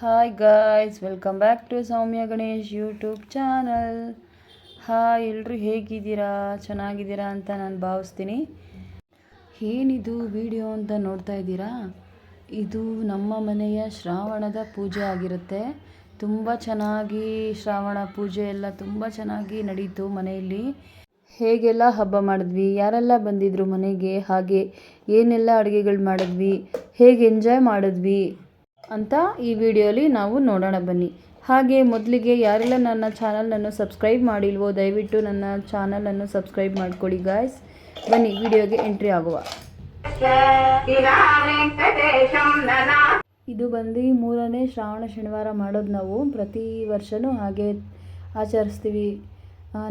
Hi guys welcome back to Soumya Ganesh YouTube channel hi ಎಲ್ಲರೂ ಹೇಗಿದ್ದೀರಾ? ಚೆನ್ನಾಗಿದ್ದೀರಾ ಅಂತ ನಾನು ಭಾವಿಸ್ತೀನಿ. ಏನಿದು ವಿಡಿಯೋ ಅಂತ ನೋಡ್ತಾ ಇದ್ದೀರಾ? ಇದು ನಮ್ಮ ಮನೆಯ ಶ್ರಾವಣದ ಪೂಜೆ ಆಗಿರುತ್ತೆ. ತುಂಬ ಚೆನ್ನಾಗಿ ಶ್ರಾವಣ ಪೂಜೆ ಎಲ್ಲ ತುಂಬ ಚೆನ್ನಾಗಿ ನಡೀತು ಮನೆಯಲ್ಲಿ. ಹೇಗೆಲ್ಲ ಹಬ್ಬ ಮಾಡಿದ್ವಿ? ಯಾರೆಲ್ಲ ಬಂದಿದ್ರು ಮನೆಗೆ? ಹಾಗೆ ಏನೆಲ್ಲ ಅಡುಗೆಗಳು ಮಾಡಿದ್ವಿ? ಹೇಗೆ ಎಂಜಾಯ್ ಮಾಡಿದ್ವಿ? ಅಂತ ಈ ವಿಡಿಯೋಲಿ ನಾವು ನೋಡೋಣ ಬನ್ನಿ. ಹಾಗೆ ಮೊದಲಿಗೆ ಯಾರೆಲ್ಲ ನನ್ನ ಚಾನಲನ್ನು ಸಬ್ಸ್ಕ್ರೈಬ್ ಮಾಡಿಲ್ವೋ, ದಯವಿಟ್ಟು ನನ್ನ ಚಾನಲನ್ನು ಸಬ್ಸ್ಕ್ರೈಬ್ ಮಾಡ್ಕೊಳ್ಳಿ ಗಾಯ್ಸ್ ಬನ್ನಿ, ವಿಡಿಯೋಗೆ ಎಂಟ್ರಿ ಆಗುವ. ಇದು ಬಂದು ಮೂರನೇ ಶ್ರಾವಣ ಶನಿವಾರ ಮಾಡೋದು ನಾವು. ಪ್ರತಿ ವರ್ಷವೂ ಹಾಗೆ ಆಚರಿಸ್ತೀವಿ.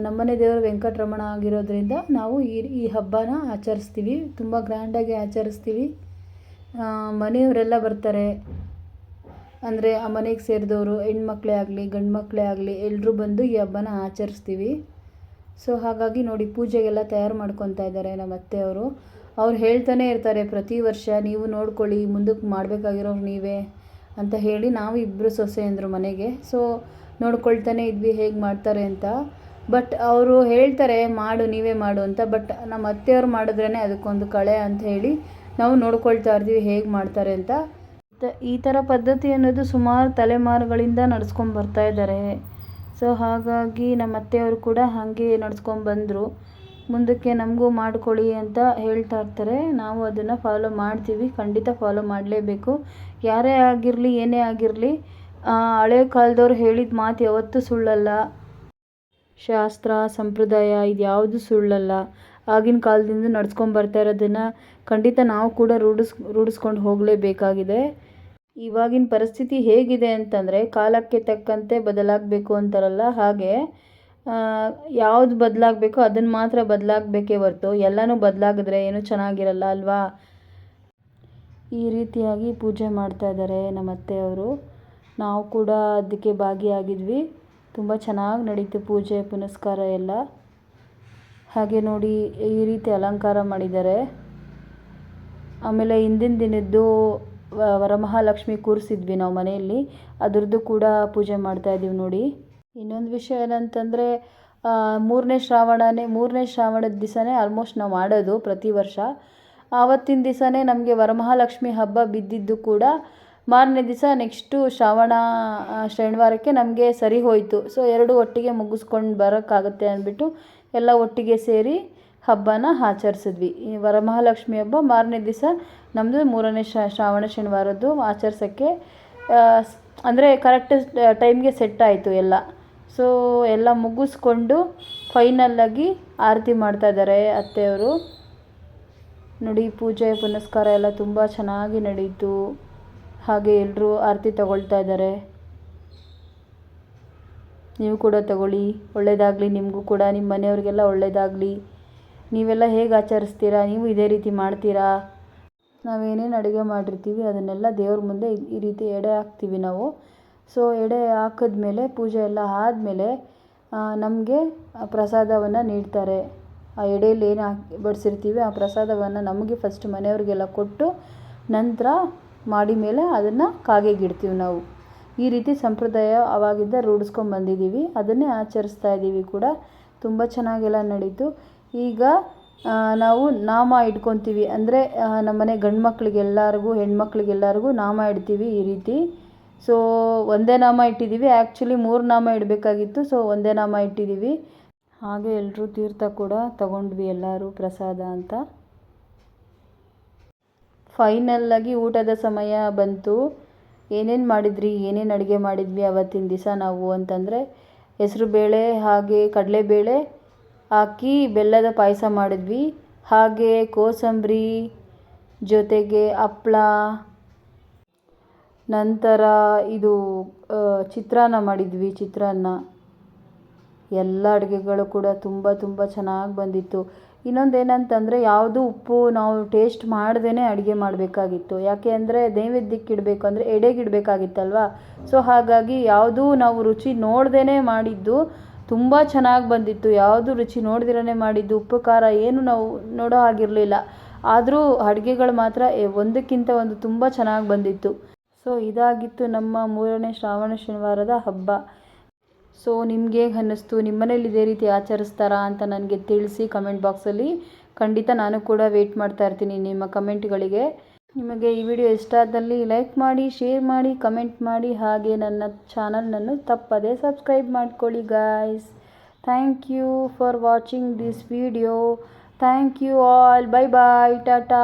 ನಮ್ಮನೆ ದೇವರು ವೆಂಕಟರಮಣ ಆಗಿರೋದ್ರಿಂದ ನಾವು ಈ ಈ ಹಬ್ಬನ ಆಚರಿಸ್ತೀವಿ. ತುಂಬ ಗ್ರ್ಯಾಂಡಾಗಿ ಆಚರಿಸ್ತೀವಿ. ಮನೆಯವರೆಲ್ಲ ಬರ್ತಾರೆ. ಅಂದರೆ ಆ ಮನೆಗೆ ಸೇರಿದವರು ಹೆಣ್ಮಕ್ಳೇ ಆಗಲಿ ಗಂಡು ಮಕ್ಕಳೇ ಆಗಲಿ ಎಲ್ಲರೂ ಬಂದು ಈ ಹಬ್ಬನ ಆಚರಿಸ್ತೀವಿ. ಸೊ ಹಾಗಾಗಿ ನೋಡಿ ಪೂಜೆಗೆಲ್ಲ ತಯಾರು ಮಾಡ್ಕೊತಾ ಇದ್ದಾರೆ ನಮ್ಮ ಅತ್ತೆಯವರು. ಅವ್ರು ಹೇಳ್ತಾನೆ ಇರ್ತಾರೆ ಪ್ರತಿ ವರ್ಷ, ನೀವು ನೋಡ್ಕೊಳ್ಳಿ ಮುಂದಕ್ಕೆ ಮಾಡಬೇಕಾಗಿರೋರು ನೀವೇ ಅಂತ ಹೇಳಿ ನಾವು ಇಬ್ಬರು ಸೊಸೆಯಂದರು ಮನೆಗೆ. ಸೊ ನೋಡ್ಕೊಳ್ತಾನೆ ಇದ್ವಿ ಹೇಗೆ ಮಾಡ್ತಾರೆ ಅಂತ. ಬಟ್ ಅವರು ಹೇಳ್ತಾರೆ, ಮಾಡು, ನೀವೇ ಮಾಡು ಅಂತ. ಬಟ್ ನಮ್ಮ ಅತ್ತೆಯವ್ರು ಮಾಡಿದ್ರೇ ಅದಕ್ಕೊಂದು ಕಳೆ ಅಂತ ಹೇಳಿ ನಾವು ನೋಡ್ಕೊಳ್ತಾ ಇರ್ತೀವಿ ಹೇಗೆ ಮಾಡ್ತಾರೆ ಅಂತ. ಈ ಥರ ಪದ್ಧತಿ ಅನ್ನೋದು ಸುಮಾರು ತಲೆಮಾರುಗಳಿಂದ ನಡ್ಸ್ಕೊಂಡು ಬರ್ತಾ ಇದ್ದಾರೆ ಸೊ, ಹಾಗಾಗಿ ನಮ್ಮ ಅತ್ತೆಯವರು ಕೂಡ ಹಾಗೆ ನಡ್ಸ್ಕೊಂಡು ಬಂದರು. ಮುಂದಕ್ಕೆ ನಮಗೂ ಮಾಡ್ಕೊಳ್ಳಿ ಅಂತ ಹೇಳ್ತಾ ಇರ್ತಾರೆ. ನಾವು ಅದನ್ನು ಫಾಲೋ ಮಾಡ್ತೀವಿ. ಖಂಡಿತ ಫಾಲೋ ಮಾಡಲೇಬೇಕು. ಯಾರೇ ಆಗಿರಲಿ, ಏನೇ ಆಗಿರಲಿ ಹಳೆ ಕಾಲದವ್ರು ಹೇಳಿದ ಮಾತು ಯಾವತ್ತೂ ಸುಳ್ಳಲ್ಲ. ಶಾಸ್ತ್ರ, ಸಂಪ್ರದಾಯ ಇದು ಯಾವುದು ಸುಳ್ಳಲ್ಲ. ಆಗಿನ ಕಾಲದಿಂದ ನಡ್ಸ್ಕೊಂಡು ಬರ್ತಾ ಇರೋದನ್ನು ಖಂಡಿತ ನಾವು ಕೂಡ ರೂಢಿಸ್, ರೂಢಿಸ್ಕೊಂಡು ಹೋಗಲೇಬೇಕಾಗಿದೆ. ಇವಾಗಿನ ಪರಿಸ್ಥಿತಿ ಹೇಗಿದೆ ಅಂತಂದರೆ ಕಾಲಕ್ಕೆ ತಕ್ಕಂತೆ ಬದಲಾಗಬೇಕು ಅಂತಾರಲ್ಲ ಹಾಗೆ ಯಾವುದು ಬದಲಾಗಬೇಕೋ ಅದನ್ನು ಮಾತ್ರ ಬದಲಾಗಬೇಕೇ ಹೊರ್ತು ಎಲ್ಲನೂ ಬದಲಾಗಿದ್ರೆ ಏನೂ ಚೆನ್ನಾಗಿರಲ್ಲ ಅಲ್ವಾ? ಈ ರೀತಿಯಾಗಿ ಪೂಜೆ ಮಾಡ್ತಾ ಇದ್ದಾರೆ ನಮ್ಮ ಅತ್ತೆಯವರು. ನಾವು ಕೂಡ ಅದಕ್ಕೆ ಭಾಗಿಯಾಗಿದ್ವಿ. ತುಂಬ ಚೆನ್ನಾಗಿ ನಡೀತು ಪೂಜೆ, ಪುನಸ್ಕಾರ ಎಲ್ಲ. ಹಾಗೆ ನೋಡಿ ಈ ರೀತಿ ಅಲಂಕಾರ ಮಾಡಿದ್ದಾರೆ. ಆಮೇಲೆ ಹಿಂದಿನ ದಿನದ್ದು ವರಮಹಾಲಕ್ಷ್ಮಿ ಕೂರಿಸಿದ್ವಿ ನಾವು ಮನೆಯಲ್ಲಿ. ಅದರದ್ದು ಕೂಡ ಪೂಜೆ ಮಾಡ್ತಾ ಇದ್ದೀವಿ ನೋಡಿ. ಇನ್ನೊಂದು ವಿಷಯ ಏನಂತಂದರೆ ಮೂರನೇ ಶ್ರಾವಣನೇ, ಮೂರನೇ ಶ್ರಾವಣದ ದಿವಸನೇ ಆಲ್ಮೋಸ್ಟ್ ನಾವು ಮಾಡೋದು ಪ್ರತಿ ವರ್ಷ. ಆವತ್ತಿನ ದಿವಸನೇ ನಮಗೆ ವರಮಹಾಲಕ್ಷ್ಮಿ ಹಬ್ಬ ಬಿದ್ದಿದ್ದು ಕೂಡ ಮಾರನೇ ದಿವಸ ನೆಕ್ಸ್ಟು ಶ್ರಾವಣ ಶನಿವಾರಕ್ಕೆ ನಮಗೆ ಸರಿ ಹೋಯಿತು. ಸೊ ಎರಡು ಒಟ್ಟಿಗೆ ಮುಗಿಸ್ಕೊಂಡು ಬರೋಕ್ಕಾಗುತ್ತೆ ಅಂದ್ಬಿಟ್ಟು ಎಲ್ಲ ಒಟ್ಟಿಗೆ ಸೇರಿ ಹಬ್ಬನ ಆಚರಿಸಿದ್ವಿ. ಈ ವರಮಹಾಲಕ್ಷ್ಮಿ ಹಬ್ಬ ಮಾರನೇ ದಿವಸ ನಮ್ಮದು ಮೂರನೇ ಶ್ರಾವಣ ಶನಿವಾರದ್ದು ಆಚರಿಸೋಕ್ಕೆ ಅಂದರೆ ಕರೆಕ್ಟ್ ಟೈಮ್ಗೆ ಸೆಟ್ ಆಯಿತು ಎಲ್ಲ. ಸೊ ಎಲ್ಲ ಮುಗಿಸ್ಕೊಂಡು ಫೈನಲ್ಲಾಗಿ ಆರತಿ ಮಾಡ್ತಾ ಇದ್ದಾರೆ ಅತ್ತೆಯವರು. ನೋಡಿ, ಪೂಜೆ, ಪುನಸ್ಕಾರ ಎಲ್ಲ ತುಂಬ ಚೆನ್ನಾಗಿ ನಡೀತು. ಹಾಗೆ ಎಲ್ಲರೂ ಆರತಿ ತಗೊಳ್ತಾ ಇದ್ದಾರೆ. ನೀವು ಕೂಡ ತಗೊಳ್ಳಿ. ಒಳ್ಳೆಯದಾಗಲಿ ನಿಮಗೂ ಕೂಡ, ನಿಮ್ಮ ಮನೆಯವ್ರಿಗೆಲ್ಲ ಒಳ್ಳೆಯದಾಗಲಿ ನೀವೆಲ್ಲ ಹೇಗೆ ಆಚರಿಸ್ತೀರಾ? ನೀವು ಇದೇ ರೀತಿ ಮಾಡ್ತೀರಾ? ನಾವೇನೇನು ಅಡುಗೆ ಮಾಡಿರ್ತೀವಿ, ಅದನ್ನೆಲ್ಲ ದೇವ್ರ ಮುಂದೆ ಈ- ರೀತಿ ಎಡೆ ಹಾಕ್ತೀವಿ ನಾವು. ಸೊ ಎಡೆ ಹಾಕಿದ್ಮೇಲೆ, ಪೂಜೆ ಎಲ್ಲ ಆದಮೇಲೆ ನಮಗೆ ಪ್ರಸಾದವನ್ನು ನೀಡ್ತಾರೆ. ಆ ಎಡೆಯಲ್ಲಿ ಏನು ಹಾಕಿ ಬಡಿಸಿರ್ತೀವಿ, ಆ ಪ್ರಸಾದವನ್ನು ನಮಗೆ ಫಸ್ಟ್ ಮನೆಯವ್ರಿಗೆಲ್ಲ ಕೊಟ್ಟು, ನಂತರ ಮಾಡಿ ಮೇಲೆ ಅದನ್ನು ಕಾಗೆಗಿಡ್ತೀವಿ ನಾವು. ಈ ರೀತಿ ಸಂಪ್ರದಾಯ ಆವಾಗಿಂದ ರೂಢಿಸ್ಕೊಂಡು ಬಂದಿದ್ದೀವಿ. ಅದನ್ನೇ ಆಚರಿಸ್ತಾ ಇದ್ದೀವಿ ಕೂಡ. ತುಂಬ ಚೆನ್ನಾಗೆಲ್ಲ ನಡೀತು. ಈಗ ನಾವು ನಾಮ ಇಟ್ಕೊತೀವಿ. ಅಂದರೆ ನಮ್ಮನೆ ಗಂಡು ಮಕ್ಕಳಿಗೆಲ್ಲರಿಗೂ ಹೆಣ್ಮಕ್ಳಿಗೆಲ್ಲರಿಗೂ ನಾಮ ಇಡ್ತೀವಿ ಈ ರೀತಿ. ಸೊ ಒಂದೇ ನಾಮ ಇಟ್ಟಿದ್ದೀವಿ ಆ್ಯಕ್ಚುಲಿ ಮೂರು ನಾಮ ಇಡಬೇಕಾಗಿತ್ತು. ಸೊ ಒಂದೇ ನಾಮ ಇಟ್ಟಿದ್ದೀವಿ ಹಾಗೆ ಎಲ್ಲರೂ ತೀರ್ಥ ಕೂಡ ತಗೊಂಡ್ವಿ ಎಲ್ಲರೂ ಪ್ರಸಾದ ಅಂತ. ಫೈನಲ್ಲಾಗಿ ಊಟದ ಸಮಯ ಬಂತು. ಏನೇನು ಮಾಡಿದ್ರಿ? ಏನೇನು ಅಡುಗೆ ಮಾಡಿದ್ವಿ ಅವತ್ತಿನ ದಿವಸ ನಾವು ಅಂತಂದರೆ ಹೆಸ್ರುಬೇಳೆ ಹಾಗೆ ಕಡಲೆಬೇಳೆ ಹಾಕಿ ಬೆಲ್ಲದ ಪಾಯಸ ಮಾಡಿದ್ವಿ. ಹಾಗೆ ಕೋಸಂಬರಿ ಜೊತೆಗೆ ಹಪ್ಳ, ನಂತರ ಇದು ಚಿತ್ರಾನ್ನ ಮಾಡಿದ್ವಿ, ಚಿತ್ರಾನ್ನ. ಎಲ್ಲ ಅಡುಗೆಗಳು ಕೂಡ ತುಂಬ ತುಂಬ ಚೆನ್ನಾಗಿ ಬಂದಿತ್ತು. ಇನ್ನೊಂದೇನಂತಂದರೆ ಯಾವುದು ಉಪ್ಪು ನಾವು ಟೇಸ್ಟ್ ಮಾಡ್ದೇ ಅಡುಗೆ ಮಾಡಬೇಕಾಗಿತ್ತು. ಯಾಕೆ ಅಂದರೆ ನೈವೇದ್ಯಕ್ಕೆ ಇಡಬೇಕು ಅಂದರೆ ಎಡೆಗೆ ಇಡಬೇಕಾಗಿತ್ತಲ್ವ? ಸೊ ಹಾಗಾಗಿ ಯಾವುದೂ ನಾವು ರುಚಿ ನೋಡ್ದೇ ಮಾಡಿದ್ದು. ತುಂಬ ಚೆನ್ನಾಗಿ ಬಂದಿತ್ತು. ಯಾವುದು ರುಚಿ ನೋಡ್ದಿರೇ ಮಾಡಿದ್ದು, ಉಪ್ಪು, ಖಾರ ಏನು ನಾವು ನೋಡೋ ಹಾಗಿರಲಿಲ್ಲ. ಆದರೂ ಅಡುಗೆಗಳು ಮಾತ್ರ ಒಂದಕ್ಕಿಂತ ಒಂದು ತುಂಬ ಚೆನ್ನಾಗಿ ಬಂದಿತ್ತು. ಸೊ, ಇದಾಗಿತ್ತು ನಮ್ಮ ಮೂರನೇ ಶ್ರಾವಣ ಶನಿವಾರದ ಹಬ್ಬ. ಸೊ, ನಿಮ್ಗೆ ಹೇಗೆ ಅನ್ನಿಸ್ತು, ನಿಮ್ಮನೇಲಿ ಇದೇ ರೀತಿ ಆಚರಿಸ್ತಾರಾ ಅಂತ ನನಗೆ ತಿಳಿಸಿ ಕಮೆಂಟ್ ಬಾಕ್ಸಲ್ಲಿ ಖಂಡಿತ ನಾನು ಕೂಡ ವೆಯ್ಟ್ ಮಾಡ್ತಾ ಇರ್ತೀನಿ ನಿಮ್ಮ ಕಮೆಂಟ್ಗಳಿಗೆ. ನಿಮಗೆ ಈ ವಿಡಿಯೋ ಇಷ್ಟ ಆದಲ್ಲಿ ಲೈಕ್ ಮಾಡಿ ಶೇರ್ ಮಾಡಿ ಕಮೆಂಟ್ ಮಾಡಿ, ಹಾಗೆ ನನ್ನ ಚಾನಲ್ನನ್ನು ತಪ್ಪದೇ ಸಬ್ಸ್ಕ್ರೈಬ್ ಮಾಡಿಕೊಳ್ಳಿ guys thank you for watching this video thank you all bye bye Tata